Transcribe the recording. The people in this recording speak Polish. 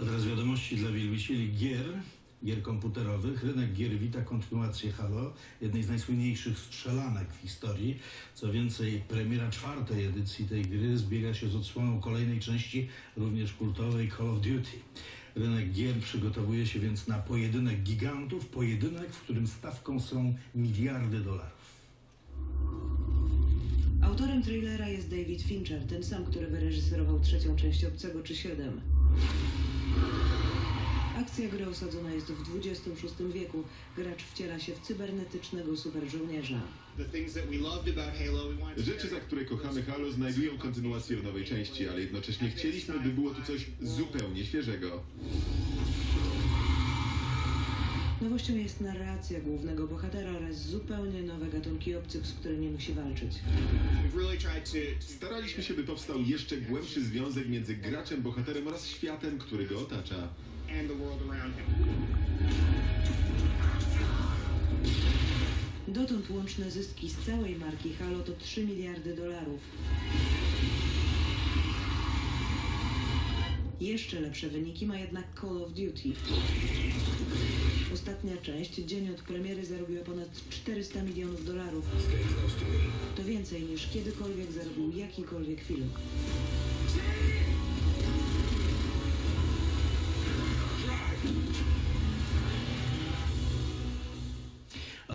A teraz wiadomości dla wielbicieli gier, gier komputerowych. Rynek gier wita kontynuację Halo, jednej z najsłynniejszych strzelanek w historii. Co więcej, premiera czwartej edycji tej gry zbiega się z odsłoną kolejnej części, również kultowej Call of Duty. Rynek gier przygotowuje się więc na pojedynek gigantów, pojedynek, w którym stawką są miliardy dolarów. Autorem trailera jest David Fincher, ten sam, który wyreżyserował trzecią część Obcego czy Siedem. Akcja gry osadzona jest w XXVI wieku. Gracz wciela się w cybernetycznego superżołnierza. Rzeczy, za które kochamy Halo, znajdują kontynuację w nowej części, ale jednocześnie chcieliśmy, by było tu coś zupełnie świeżego. Nowością jest narracja głównego bohatera oraz zupełnie nowe gatunki obcych, z którymi musi walczyć. Staraliśmy się, by powstał jeszcze głębszy związek między graczem, bohaterem oraz światem, który go otacza. Dotąd łączne zyski z całej marki Halo to 3 miliardy dolarów. Jeszcze lepsze wyniki ma jednak Call of Duty. Ostatnia część, dzień od premiery, zarobiła ponad 400 milionów dolarów. To więcej niż kiedykolwiek zarobił jakikolwiek film.